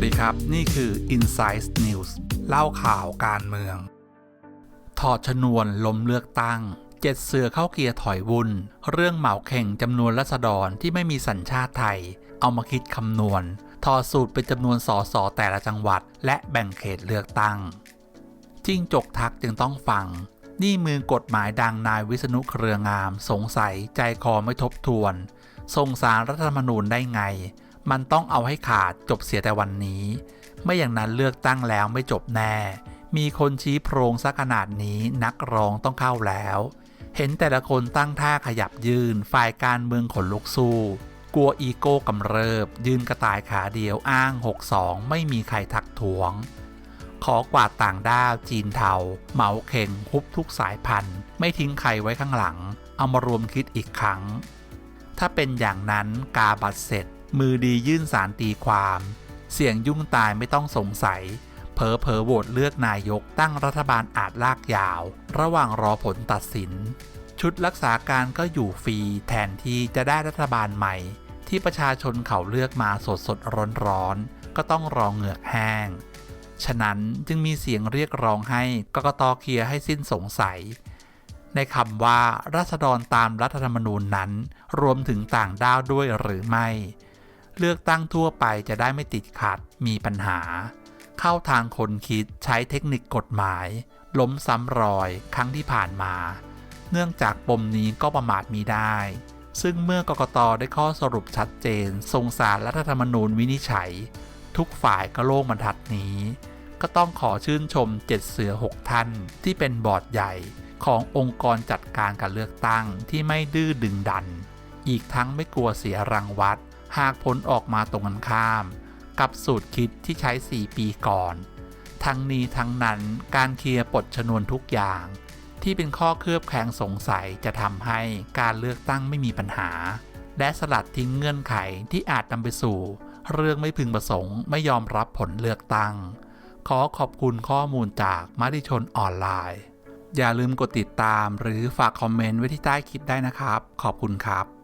ัสดีครับ นี่คือ Inside News เล่าข่าวการเมือง ถอดชนวนล้มเลือกตั้งเจ็ดเสือเข้าเกียร์ถอยวุ่น เรื่องเหมาเข่งจำนวนรัษฎรที่ไม่มีสัญชาติไทย เอามาคิดคำนวณ ถอดสูตรเป็นจำนวนสสแต่ละจังหวัด และแบ่งเขตเลือกตั้ง จิ้งจกทักจึงต้องฟัง นี่มือกฎหมายดังนายวิษณุเครืองาม สงสัยใจคอไม่ทบทวนส่งสารรัฐธรรมนูญได้ไง มันต้องเอาให้ขาดจบเสียแต่วันนี้ ไม่อย่างนั้นเลือกตั้งแล้วไม่จบแน่ มีคนชี้โพรงซะขนาดนี้นักร้องต้องเข้าแล้ว เห็นแต่ละคนตั้งท่าขยับยืนฝ่ายการเมืองขนลุกสู้ กลัวอีโก้กำเริบ ยืนกระต่ายขาเดียวอ้าง 62 ไม่มีใครทักท้วง ขอกวาดต่างด้าวจีนเทาเหมาเข่งฮุบทุกสายพันธุ์ ไม่ทิ้งใครไว้ข้างหลัง เอามารวมคิดอีกครั้ง ถ้าเป็นอย่างนั้นกาบัตรเสร็จ มือดียื่นสารตีความ เสี่ยงยุ่งตายไม่ต้องสงสัย เผลอเผอโหวตเลือกนายกตั้งรัฐบาลอาจลากยาว ระหว่างรอผลตัดสิน ชุดรักษาการก็อยู่ฟรี แทนที่จะได้รัฐบาลใหม่ ที่ประชาชนเขาเลือกมาสดสดร้อนร้อนก็ต้องรอเหงือกแห้ง ฉะนั้นจึงมีเสียงเรียกร้องให้กกตเคลียร์ให้สิ้นสงสัย ในคำว่าราษฎรตามรัฐธรรมนูญนั้น รวมถึงต่างด้าวด้วยหรือไม่ เลือกตั้งทั่วไปจะได้ไม่ติดขัดมีปัญหา เข้าทางคนคิดใช้เทคนิคกฎหมาย ล้มซ้ำรอยครั้งที่ผ่านมา เนื่องจากปมนี้ก็ประมาทมีได้ ซึ่งเมื่อกกตได้ข้อสรุปชัดเจนส่งสารรัฐธรรมนูญวินิจฉัย ทุกฝ่ายก็โล่งบรรทัดนี้ ก็ต้องขอชื่นชมเจ็ดเสือหกท่านที่เป็นบอร์ดใหญ่ขององค์กรจัดการการเลือกตั้งที่ไม่ดื้อดึงดัน อีกทั้งไม่กลัวเสียรังวัด หากผลออกมาตรงกันข้าม กับสูตรคิดที่ใช้ 4 ปีก่อน ทั้งนี้ทั้งนั้นการเคลียร์ปลดชนวนทุกอย่าง ที่เป็นข้อเคลือบแคลงสงสัยจะทำให้การเลือกตั้งไม่มีปัญหา และสลัดทิ้งเงื่อนไขที่อาจนำไปสู่ เรื่องไม่พึงประสงค์ไม่ยอมรับผลเลือกตั้ง ขอขอบคุณข้อมูลจากมติชนออนไลน์ อย่าลืมกดติดตามหรือฝากคอมเมนต์ไว้ที่ใต้คลิปได้นะครับ ขอบคุณครับ